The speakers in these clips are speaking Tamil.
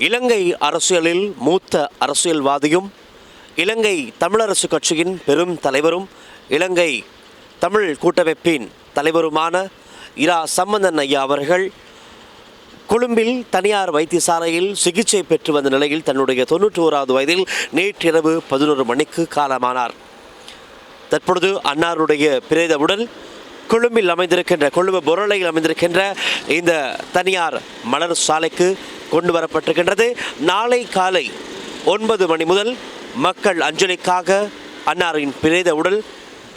இலங்கை அரசியலில் மூத்த அரசியல்வாதியும் இலங்கை தமிழரசு கட்சியின் பெரும் தலைவரும் இலங்கை தமிழ் கூட்டமைப்பின் தலைவருமான இரா சம்பந்தன் ஐயா அவர்கள் கொழும்பில் தனியார் வைத்தியசாலையில் சிகிச்சை பெற்று வந்த நிலையில் தன்னுடைய தொன்னூற்றி ஓராவது வயதில் நேற்றிரவு பதினோரு மணிக்கு காலமானார். தற்பொழுது அன்னாருடைய பிரேத உடல் கொழும்பில் அமைந்திருக்கின்ற கொழும்பு பொருளையில் அமைந்திருக்கின்ற இந்த தனியார் மலர் சாலைக்கு கொண்டு வரப்பட்டிருக்கின்றது நாளை காலை ஒன்பது மணி முதல் மக்கள் அஞ்சலிக்காக அன்னாரின் பிரேத உடல்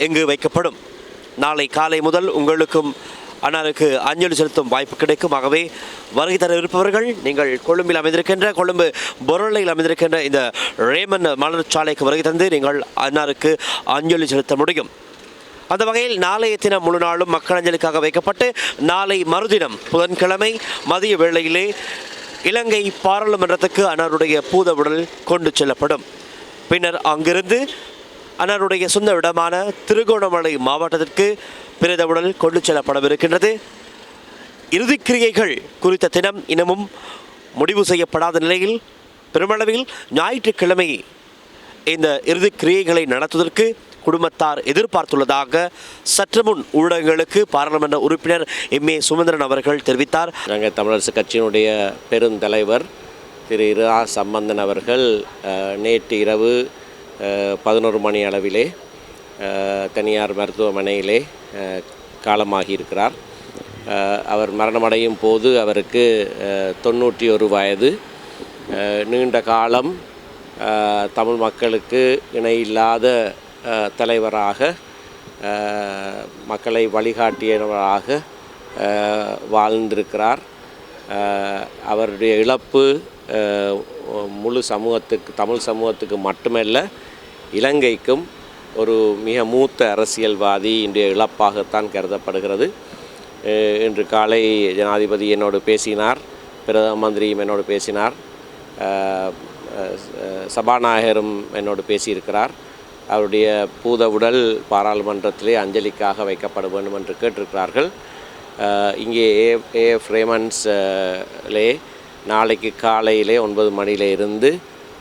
இங்கு வைக்கப்படும்? நாளை காலை முதல் உங்களுக்கும் அன்னாருக்கு அஞ்சலி செலுத்தும் வாய்ப்பு கிடைக்கும். ஆகவே வருகை தர இருப்பவர்கள் நீங்கள் கொழும்பில் அமைந்திருக்கின்ற கொழும்பு பொருளையில் அமைந்திருக்கின்ற இந்த ரேமன் மலர் சாலைக்கு வருகை தந்து நீங்கள் அன்னாருக்கு அஞ்சலி செலுத்த முடியும். அந்த வகையில் நாளைய தினம் முழு நாளும் மக்கள் அஞ்சலிக்காக வைக்கப்பட்டு நாளை மறுதினம் புதன்கிழமை மதிய வேளையிலே இலங்கை பாராளுமன்றத்துக்கு அன்னாருடைய பூத உடல் கொண்டு செல்லப்படும். பின்னர் அங்கிருந்து அன்னாருடைய சொந்த இடமான திருகோணமலை மாவட்டத்திற்கு பிரேத உடல் கொண்டு செல்லப்படவிருக்கின்றது. இறுதிக்கிரியைகள் குறித்த தினம் இன்னமும் முடிவு செய்யப்படாத நிலையில் பெருமளவில் ஞாயிற்றுக்கிழமை இந்த இறுதிக் கிரியைகளை நடத்துவதற்கு குடும்பத்தார் எதிர்பார்த்துள்ளதாக சற்று முன் ஊடகங்களுக்கு பாராளுமன்ற உறுப்பினர் எம் ஏ சுமந்திரன் அவர்கள் தெரிவித்தார். நாங்கள் தமிழரசு கட்சியினுடைய பெருந்தலைவர் திரு இரா சம்பந்தன் அவர்கள் நேற்று இரவு பதினோரு மணி அளவிலே தனியார் மருத்துவமனையிலே காலமாகி இருக்கிறார் அவர் மரணமடையும் போது அவருக்கு தொண்ணூற்றி ஒரு வயது. நீண்ட காலம் தமிழ் மக்களுக்கு இணையில்லாத தலைவராக மக்களை வழிகாட்டியவராக வாழ்ந்திருக்கிறார். அவருடைய இழப்பு முழு சமூகத்துக்கு தமிழ் சமூகத்துக்கு மட்டுமல்ல இலங்கைக்கும் ஒரு மிக மூத்த அரசியல்வாதி இன்றைய இழப்பாகத்தான் கருதப்படுகிறது. இன்று காலை ஜனாதிபதி என்னோடு பேசினார் பிரதம மந்திரியும் என்னோடு பேசினார் சபாநாயகரும் என்னோடு பேசியிருக்கிறார். அவருடைய பூத உடல் பாராளுமன்றத்திலே அஞ்சலிக்காக வைக்கப்பட வேண்டும் என்று கேட்டிருக்கிறார்கள். இங்கே ஏ ஏ ஃப்ரேமன்ஸ்லே நாளைக்கு காலையிலே ஒன்பது மணியில இருந்து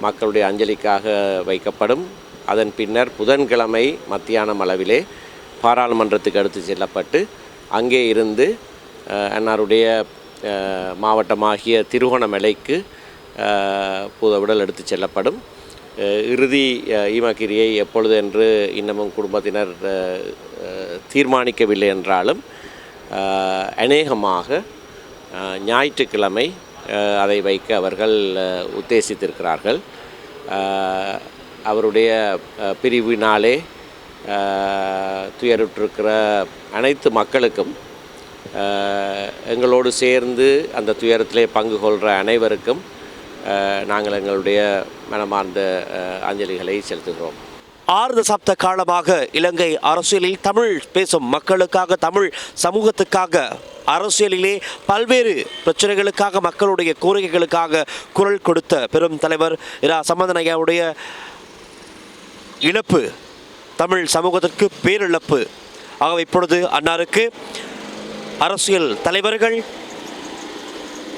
மக்களுடைய அஞ்சலிக்காக வைக்கப்படும். அதன் பின்னர் புதன்கிழமை மத்தியானம் அளவிலே பாராளுமன்றத்துக்கு எடுத்து செல்லப்பட்டு அங்கே இருந்து அன்னாருடைய மாவட்டமாகிய திருகோணமலைக்கு பூத உடல் எடுத்து செல்லப்படும். இறுதி ஈமக்கிரியை எப்பொழுது என்று இன்னமும் குடும்பத்தினர் தீர்மானிக்கவில்லை என்றாலும் அநேகமாக ஞாயிற்றுக்கிழமை அதை வைக்க அவர்கள் உத்தேசித்திருக்கிறார்கள். அவருடைய பிரிவினாலே துயருற்றிருக்கிற அனைத்து மக்களுக்கும் எங்களோடு சேர்ந்து அந்த துயரத்திலே பங்கு கொள்கிற அனைவருக்கும் நாங்கள் எங்களுடைய மனமார்ந்த அஞ்சலிகளை செலுத்துகிறோம். ஆறு தசாப்த காலமாக இலங்கை அரசியலில் தமிழ் பேசும் மக்களுக்காக தமிழ் சமூகத்துக்காக அரசியலிலே பல்வேறு பிரச்சனைகளுக்காக மக்களுடைய கோரிக்கைகளுக்காக குரல் கொடுத்த பெரும் தலைவர் இரா சம்பந்தனையாவுடைய இழப்பு தமிழ் சமூகத்திற்கு பேரிழப்பு. ஆக இப்பொழுது அன்னாருக்கு அரசியல் தலைவர்கள்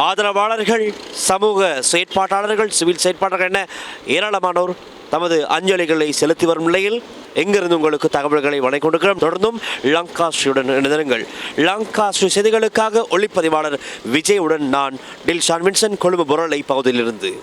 ஆதரவாளர்கள் சமூக செயற்பாட்டாளர்கள் சிவில் செயற்பாட்டாளர்கள் என ஏராளமானோர் தமது அஞ்சலிகளை செலுத்தி வரும் நிலையில் எங்கிருந்து உங்களுக்கு தகவல்களை வழங்கிக் தொடர்ந்தும் லங்காஸ்ரியுடன் இணைந்திருங்கள். லங்காஸ்ரீ செய்திகளுக்காக ஒளிப்பதிவாளர் விஜயுடன் நான் டில்ஷான் வின்சன் கொழும்பு புரளை பகுதியிலிருந்து.